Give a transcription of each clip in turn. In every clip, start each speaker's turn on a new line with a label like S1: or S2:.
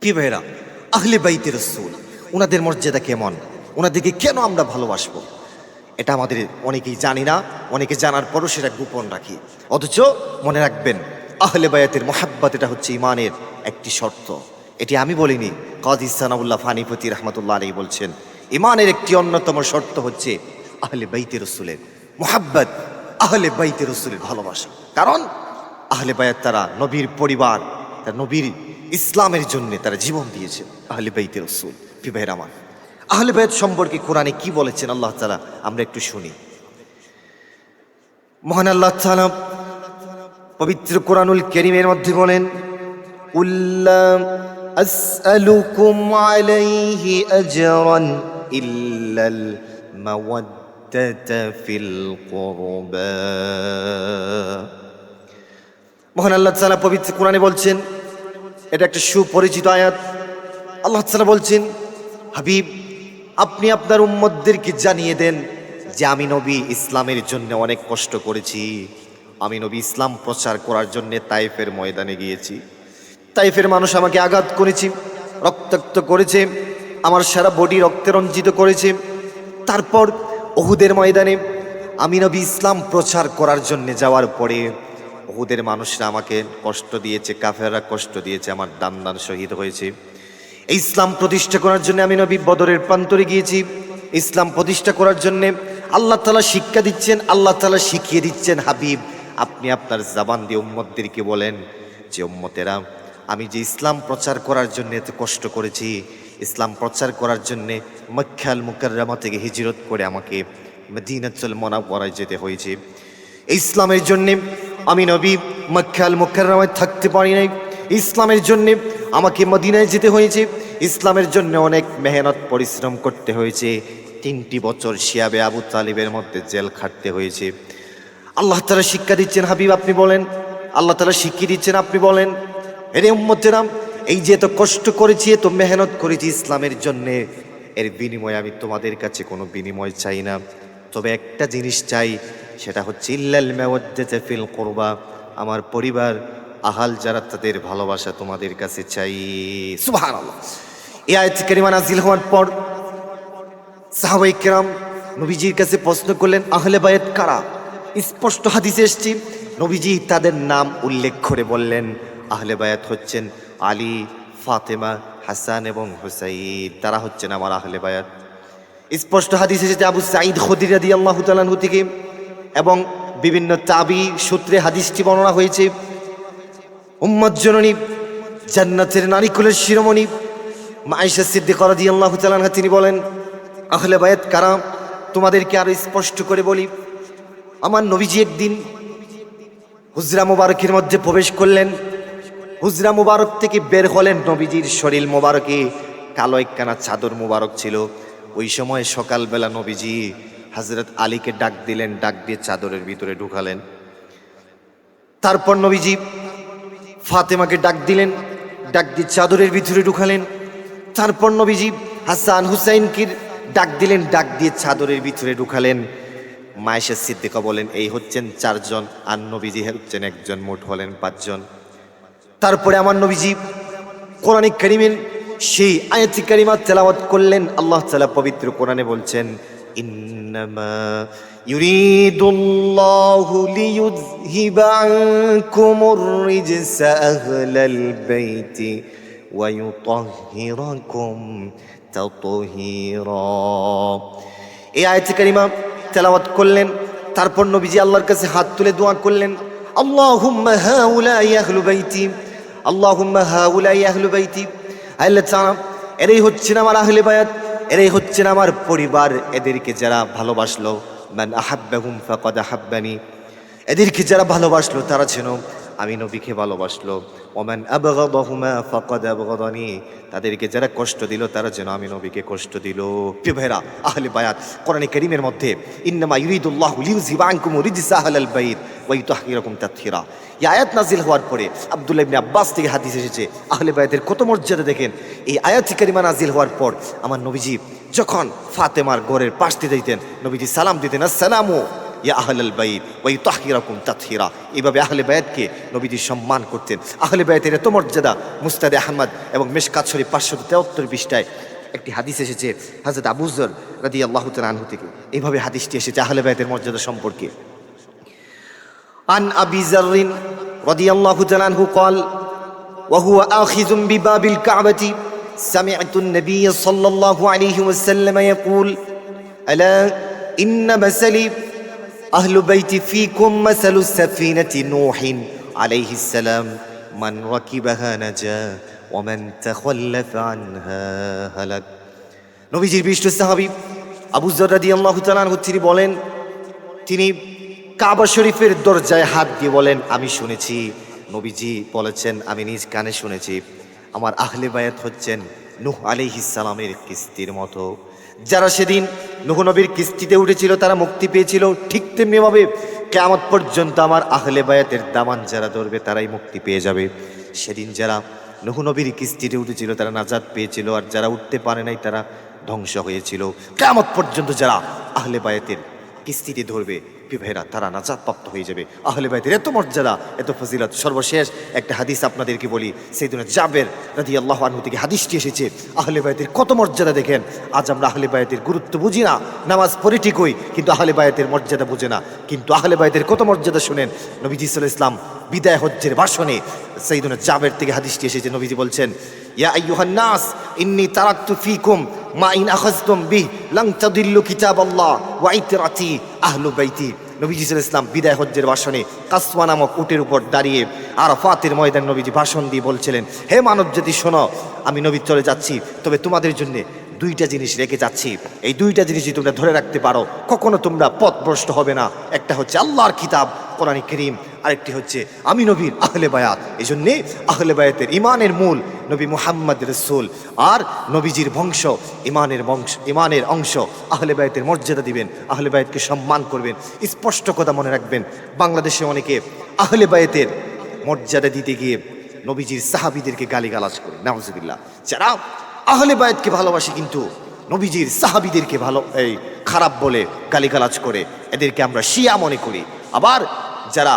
S1: প্রিয় ভাইরা আহলে বাইতের রসুল ওনাদের মর্যাদা কেমন? ওনাদেরকে কেন আমরা ভালোবাসবো? এটা আমাদের অনেকেই জানি না, অনেকে জানার পরও সেটা গোপন রাখি। অথচ মনে রাখবেন, আহলে বায়াতের মোহাব্বত এটা হচ্ছে ইমানের একটি শর্ত। এটি আমি বলিনি, কাজী সানাউল্লাহ ফানিপতি রহমতুল্লাহ আলী বলছেন ইমানের একটি অন্যতম শর্ত হচ্ছে আহলে বাইতে রসুলের মোহাব্বত, আহলে বাইতে রসুলের ভালোবাসা। কারণ আহলে বায়াত তারা নবীর পরিবার, তার নবীর ইসলামের জন্য তারা জীবন দিয়েছে, আহলে বাইতে রসুল। বিবাহের আমার, আহলে বায়াত সম্পর্কে কোরআনে কি বলেছেন আল্লাহ তালা আমরা একটু শুনি। মহান আল্লাহ তালা পবিত্র কোরআনুল করিমের মধ্যে বলেন উল্লাম আসআলুকুম আলাইহি আজরান ইল্লাল মাওয়াদ্দাতা ফিল কুরবা। মহান আল্লাহ তাআলা পবিত্র কোরআনে বলছেন এটা একটা সুপরিচিত আয়াত। আল্লাহ তাআলা বলছেন, হাবিব, আপনি আপনার উম্মতদেরকে জানিয়ে দেন যে আমি নবী ইসলামের জন্য অনেক কষ্ট করেছি। আমি নবী ইসলাম প্রচার করার জন্য তাইফের ময়দানে গিয়েছি। তাইফের মানুষ আমাকে আঘাত করেছে, রক্তাক্ত করেছে, আমার সারা বডি রক্তে রঞ্জিত করেছে। তারপর অহুদের ময়দানে আমি নবী ইসলাম প্রচার করার জন্য যাওয়ার পরে ওহুদের মানুষরা আমাকে কষ্ট দিয়েছে, কাফেররা কষ্ট দিয়েছে, আমার দান দান শহীদ হয়েছে। ইসলাম প্রতিষ্ঠা করার জন্য আমি নবী বদরের প্রান্তরে গিয়েছি। ইসলাম প্রতিষ্ঠা করার জন্য আল্লাহ তালা শিক্ষা দিচ্ছেন, আল্লাহ তালা শিখিয়ে দিচ্ছেন, হাবিব, আপনি আপনার জাবান দিয়ে উম্মতদেরকে বলেন যে, উম্মতেরা, আমি যে ইসলাম প্রচার করার জন্য এত কষ্ট করেছি, ইসলাম প্রচার করার জন্যে মক্খাল মুকাররামা থেকে হিজরত করে আমাকে মদিনাতুল মোনাওয়ারায় যেতে হয়েছে। ইসলামের জন্যে আমি নবী মক্খাল মুকাররামায় থাকতে পারি নাই। ইসলামের জন্যে আমাকে মদিনায় যেতে হয়েছে। ইসলামের জন্য অনেক মেহনত, পরিশ্রম করতে হয়েছে। তিনটি বছর শিয়াবে আবু তালিবের মধ্যে জেল খাটতে হয়েছে। আল্লাহ তালা শিক্ষা দিচ্ছেন, হাবিব আপনি বলেন। আল্লাহ তালা শিখিয়ে দিচ্ছেন, আপনি বলেন। এরে উম্মতেরাম, এই যে এত কষ্ট করেছি, এত মেহনত করেছি ইসলামের জন্যে, এর বিনিময়ে আমি তোমাদের কাছে কোনো বিনিময় চাই না। তবে একটা জিনিস চাই সেটা হচ্ছে, ইল্লাল মেওয়াদ্দাতে ফিল করবা আমার পরিবার, আহাল যারা তাদের ভালোবাসা তোমাদের কাছে চাই। সুবহানাল্লাহ। এই আয়াত কারিমা নাজিল হওয়ার পর সাহাবাই কেরাম নবীজির কাছে প্রশ্ন করলেন, আহলে বায়েত কারা? স্পষ্ট হাদিসে এসছি, নবীজি তাদের নাম উল্লেখ করে বললেন, আহলে বায়াত হচ্ছেন আলী, ফাতেমা, হাসান এবং হুসাইন। তারা হচ্ছেন আমার আহলে বায়াত স্পষ্ট হাদিস এসেছে, আবু সাঈদ খদিরা দিয়ে আল্লাহ তালানহু থেকে এবং বিভিন্ন তাবি সূত্রে হাদিসটি বর্ণনা হয়েছে। উম্মত জননী, জান্নাতের নারিকুলের শিরোমণি মাইশা সিদ্দিক রাদি আল্লাহ তালানহা তিনি বলেন, আহলে বায়াত কারা তোমাদেরকে আরও স্পষ্ট করে বলি, আমার নবীজি একদিন হুজরা মুবারকের মধ্যে প্রবেশ করলেন। হুজরা মুবারক থেকে বের হলেন নবীজির শরীর মুবারকে, কালো একখানা চাদর মুবারক ছিল। ওই সময় সকালবেলা নবীজি হজরত আলীকে ডাক দিলেন, ডাক দিয়ে চাদরের ভিতরে ঢুকালেন। তারপর নবীজি ফাতেমাকে ডাক দিলেন, ডাক দিয়ে চাদরের ভিতরে ঢুকালেন। তারপর নবীজি হাসান হুসাইনকে ডাক দিলেন, ডাক দিয়ে চাদরের ভিতরে ঢুকালেন। মায়েশা সিদ্দিকা বলেন, এই হচ্ছেন চারজন আর নবীজি হচ্ছেন একজন, মোট হলেন পাঁচজন। তারপরে আমার নবীজি কোরআনিক করিমের সেই আয়াতি কারিমা তেলাওয়াত করলেন। আল্লাহ তাআলা পবিত্র কোরআনে বলছেন ইন্নামা ইউরিদুল্লাহু লিইয়ুযহিবা আনকুমুর রিজসা আহলাল বাইতি ওয়া ইউতাহহিরাকুম তাতহীরা এই আয়াতি কারিমা তেলাওয়াত করলেন, তারপর নবীজি আল্লাহর কাছে হাত তুলে দোয়া করলেন, আল্লাহুম্মা হাউলাই আহলু বাইতি, আল্লাহুম্মা হাউলাই আহলু বাইতি। আল্লাহ তাআলা, এরাই হচ্ছেন আমার আহলে বায়াত। এরাই হচ্ছেন আমার পরিবার। এদেরকে যারা ভালোবাসলো, মান আহাব্বাহুম ফাকাদ আহাব্বানি। এদেরকে যারা ভালোবাসলো, তারা যেন আমি নবীকে ভালোবাসলো। ওমান আবগাদাহুমা ফাকাদ আবগাদানি। তাদেরকে যারা কষ্ট দিল, তারা যেন আমি নবীকে কষ্ট দিল। প্রিয় ভাইরা আহলে বায়াত কোরআন কারীমের মধ্যে, ইন্নামা ইউরিদুল্লাহু রিজসা আহলাল বাইত। ওয়া ইউতাহহিরাকুম তাতহীরা এই আয়াত নাজিল হওয়ার পরে আব্দুল্লাহ ইবনে আব্বাস থেকে হাদিস এসেছে, আহলে বায়াতের কত মর্যাদা দেখেন। এই আয়াত কারিমা নাজিল হওয়ার পর আমার নবীজি যখন ফাতেমার ঘরের পাশ দিয়ে দিতেন নবীজি সালাম দিতেন, আসসালামু ইয়া আহলাল বাইত ওই তাহিরাকুম তাথিরা এইভাবে আহলে বায়াতকে নবীজি সম্মান করতেন। আহলে বায়াতের এত মর্যাদা, মুস্তাদে আহমদ এবং মেশকাত শরীফ পাঁচশো তেহত্তর পৃষ্ঠায় একটি হাদিস এসেছে হাজরত আবুজর রাদি আল্লাহ আনহু থেকে। এইভাবে হাদিসটি এসেছে আহলে বায়াতের মর্যাদা সম্পর্কে। عن أبي ذر رضي الله تعالى عنه قال وهو آخذ بباب الكعبة سمعت النبي صلى الله عليه وسلم يقول ألا إن مثلي أهل بيت فيكم مثل سفينة نوح عليه السلام من ركبها نجا ومن تخلف عنها هلك নবীজির বিষ্ট সাহাবি আবু জর্রাদি আল্লাহ তালান তিনি বলেন তিনি কাবা শরীফের দরজায় হাত দিয়ে বলেন, আমি শুনেছি। নবীজি বলেছেন, আমি নিজ কানে শুনেছি। আমার আহলে বায়াত হচ্ছেন নুহ আলিহিসালামের কিস্তির মতো। যারা সেদিন নুহ নবীর কিস্তিতে উঠেছিল, তারা মুক্তি পেয়েছিল। ঠিক তেমনিভাবে কেমন পর্যন্ত আমার আহলে বায়াতের দামান যারা ধরবে, তারাই মুক্তি পেয়ে যাবে। সেদিন যারা নুহ নবীর কিস্তিতে উঠেছিল, তারা নাজাদ পেয়েছিল। আর যারা উঠতে পারে নাই, তারা ধ্বংস হয়েছিল। কেমন পর্যন্ত যারা আহলে বায়াতের কিস্তিতে ধরবে বিভাইরা তারা নাজাত প্রাপ্ত হয়ে যাবে। আহলে বাইতের এত মর্যাদা, এত ফজিলত, সর্বশেষ একটা হাদিস আপনাদেরকে বলি। সেই দিনে জাবের রাদি আল্লাহ আনহু থেকে হাদিসটি এসেছে। আহলে বাইতের কত মর্যাদা দেখেন? আজ আমরা আহলে বাইতের গুরুত্ব বুঝি না, নামাজ পড়ি ঠিকই কিন্তু আহলে বাইতের মর্যাদা বুঝে না। কিন্তু আহলে বাইতের কত মর্যাদা শুনেন? নবীজি ইসলাম বিদায় হজ্জের ভাষণে সেই দিনে জাবের থেকে হাদিসটি এসেছে। নবীজি বলছেন ইয়া আইয়ুহান নাস ইন্নি তারাকতু ফিকুম মা ইন আখাযতুম বিহ লাং তাদিল্লু কিতাবাল্লাহ ওয়া ইতরাতি আহলু বাইতি নবীজি ইসলাম বিদায় হজ্জের ভাষণে কাসওয়া নামক উটের উপর দাঁড়িয়ে আরাফাতের ময়দান নবীজি ভাষণ দিয়ে বলছিলেন, হে মানব জাতি শোনো, আমি নবী চলে যাচ্ছি, তবে তোমাদের জন্য দুইটা জিনিস রেখে যাচ্ছি। এই দুইটা জিনিসই তোমরা ধরে রাখতে পারো, কখনো তোমরা পথভ্রষ্ট হবে না। একটা হচ্ছে আল্লাহর কিতাব কোরআন করিম আরেকটি হচ্ছে আমি নবীর আহলে বায়াত। এই জন্যে আহলে বায়াতের ইমানের মূল নবী মুহাম্মদ রসুল আর নবীজির বংশ, ইমানের বংশ, ইমানের অংশ আহলে বায়াতের মর্যাদা দিবেন, আহলে বায়াতকে সম্মান করবেন, স্পষ্ট কথা মনে রাখবেন। বাংলাদেশে অনেকে আহলে বায়াতের মর্যাদা দিতে গিয়ে নবীজির সাহাবিদেরকে গালিগালাজ করে। নাউজুবিল্লাহ। যারা আহলে বায়াতকে ভালোবাসে কিন্তু নবীজির সাহাবিদেরকে ভালো, এই খারাপ বলে গালিগালাজ করে, এদেরকে আমরা শিয়া মনে করি। আবার যারা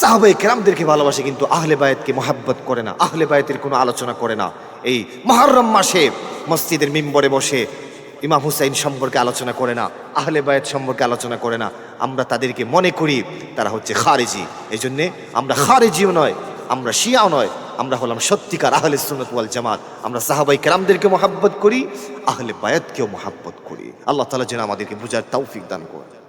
S1: সাহাবাই কেরামদেরকে ভালোবাসে কিন্তু আহলে বায়াতকে মহাব্বত করে না, আহলে বায়াতের কোনো আলোচনা করে না। এই মহরম মাসে মসজিদের মিম্বরে বসে ইমাম হুসাইন সম্পর্কে আলোচনা করে না, আহলে বায়াত সম্পর্কে আলোচনা করে না। আমরা তাদেরকে মনে করি তারা হচ্ছে খারেজি। এই জন্যে আমরা খারেজিও নয়, আমরা শিয়াও নয়, আমরা হলাম সত্যিকার আহলে সুনত ওয়াল জামাত। আমরা সাহাবাই কেরামদেরকে মহাব্বত করি, আহলে বায়াতকেও মহাব্বত করি। আল্লাহ তালা যেন আমাদেরকে বুঝার তৌফিক দান করে